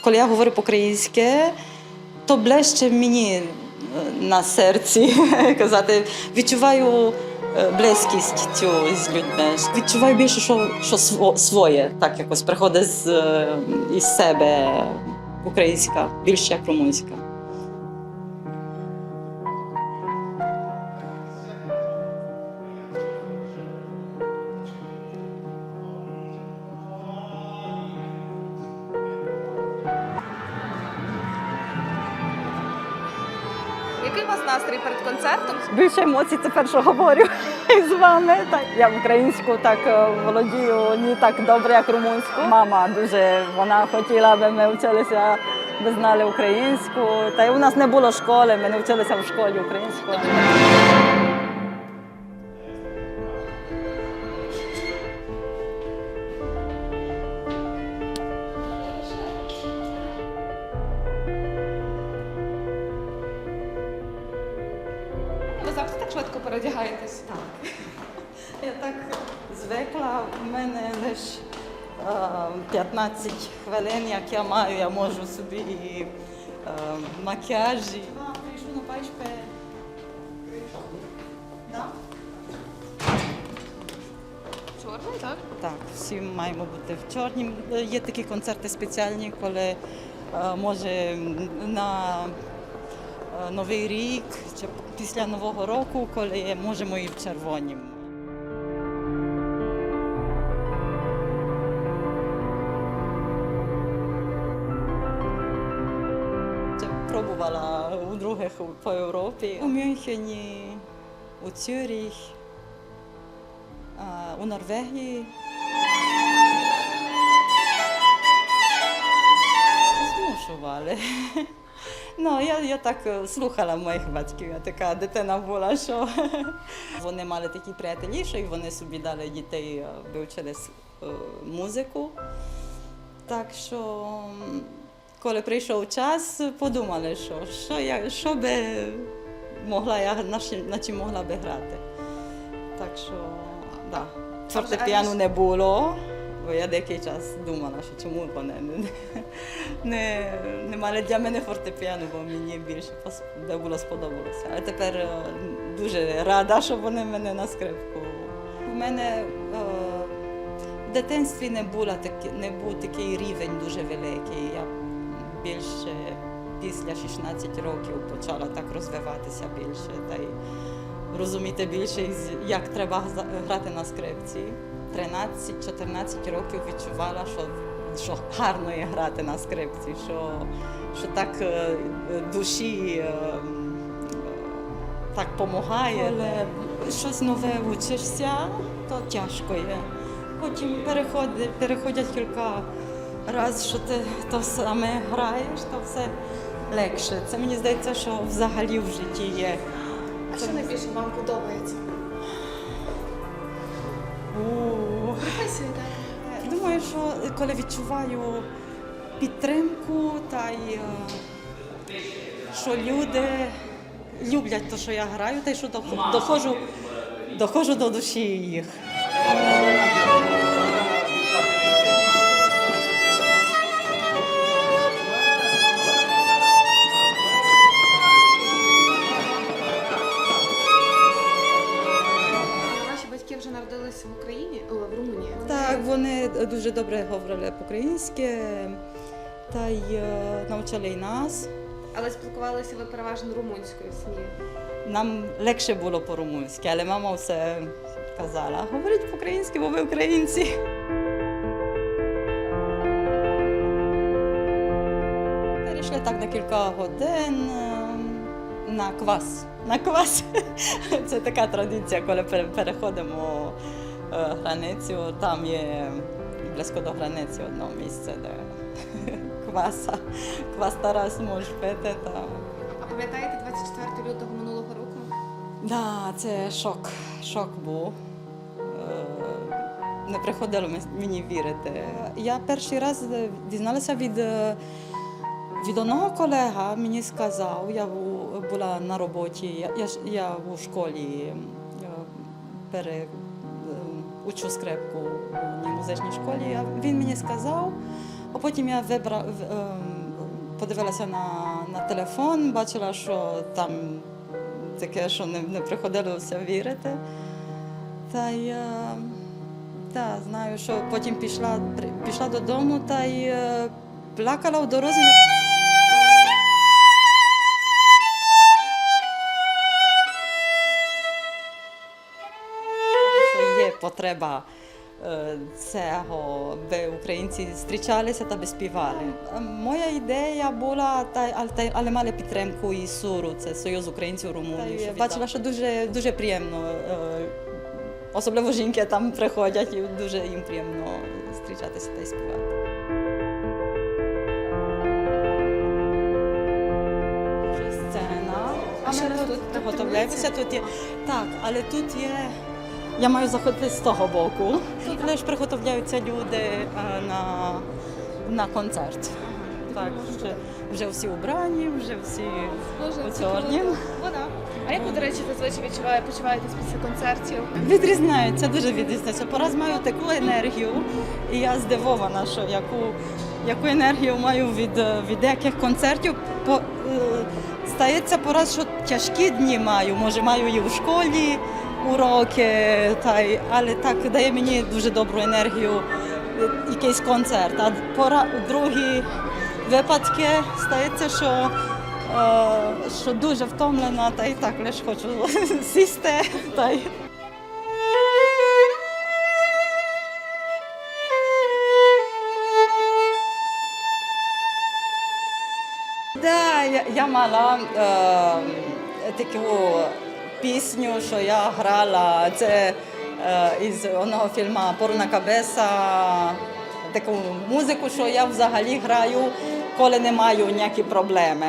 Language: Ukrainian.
коли я говорю по-українськи, то ближче мені е, на серці казати, відчуваю е, близькість цю з людьми. Відчуваю більше, що, що своє, так якось приходить з, е, із себе українська, більше як румунська. Який у вас настрій перед концертом? Більше емоцій це що говорю з вами. Так, я українську так е, володію не так добре, як румунську. Мама дуже вона хотіла, аби ми вчилися, би знали українську. Та й у нас не було школи, ми не вчилися в школі українською. Переодягаєтесь? Так. Я так звикла, в мене лише 15 хвилин, як я маю, я можу собі і е, макіяжі. Прийшов на пачпе. Чорний, так? Так, всі маємо бути в чорнім. Є такі концерти спеціальні, коли е, може на е, Новий рік чи після Нового року, коли можемо і в червонім. Пробувала у других по Європі. У Мюнхені, у Цюріх, у Норвегії. Змушували. Ну, я, я так е, слухала моїх батьків. Я така дитина була, що вони мали такі приятелі, що й вони собі дали дітей е, вивчили е, музику. Так що, коли прийшов час, подумали, що, що, я, що би могла я на, чим- могла би грати. Так що, так, да. Фортепіану не було, бо я деякий час думала, що чому вони не, не, не мали для мене фортепіану, бо мені більше було сподобалося. А тепер е, дуже рада, що вони мене на скрипку. У мене е, в дитинстві не, була такі, не був такий рівень дуже великий. Я більше після 16 років почала так розвиватися більше та й розуміти більше, як треба грати на скрипці. 13-14 років відчувала, що, що гарно є грати на скрипці, що, що так е, душі е, так допомагає. Але щось нове вчишся, то тяжко є. Потім переходить, переходять кілька разів, що ти то саме граєш, то все легше. Це мені здається, що взагалі в житті є. А що найбільше вам подобається? Так. Думаю, що коли відчуваю підтримку та й е, що люди люблять те, що я граю, та й що доходжу, доходжу до душі їх. Вони дуже добре говорили по-українськи та й е, навчали і нас. Але спілкувалися ви переважно румунською сім'ї. Нам легше було по-румунськи, але мама все казала, говоріть по-українськи, бо ви українці. Перейшли так на кілька годин е, на квас. На квас. Це така традиція, коли переходимо е, границю. Там є близько до границі одне місце, де кваса. Квас Тарас можеш пити. Та... А пам'ятаєте 24 лютого минулого року? Да, це шок. Шок був. Е, Не приходило мені вірити. Я перший раз е, дізналася від, е, від одного колега, мені сказав, я була на роботі, я, я, я у школі пере, учу скрипку одній музичній школі. Він мені сказав, А потім я вибра... ем, подивилася на, на телефон, бачила, що там таке, що не, не приходилося вірити. Та я та, знаю, що потім пішла, пішла додому та й е, плакала у дорозі. Потреба е, цього, аби українці зустрічалися та би співали. Е, Моя ідея була, та, але, мали підтримку і СУРу, це Союз українців Румунів. Бачила, що дуже, дуже приємно. е, Особливо жінки там приходять і дуже їм приємно зустрічатися та й співати. Сцена. А ми тут так готовляємося. Тут є так, але тут є. Я маю заходити з того боку. Тут лише приготовляються люди е, на, на концерт. Так, вже, вже всі убрані, вже всі чорні. Вона. А як ви, до речі, зазвичай відчуває, почуваєтесь після концертів? Відрізняються, дуже відрізняються. Пораз маю таку енергію, і я здивована, що яку, яку енергію маю від, від деяких концертів. По, е, стається пораз, що тяжкі дні маю. Може, маю і у школі уроки, та й, але так дає мені дуже добру енергію якийсь концерт. А пора, другі випадки стається, що Е, що дуже втомлена, та й так лише хочу сісти. Та й... Да, я мала е, таку пісню, що я грала. Це е, із одного фільму Порна Кабеса. Таку музику, що я взагалі граю, коли не маю ніякі проблеми.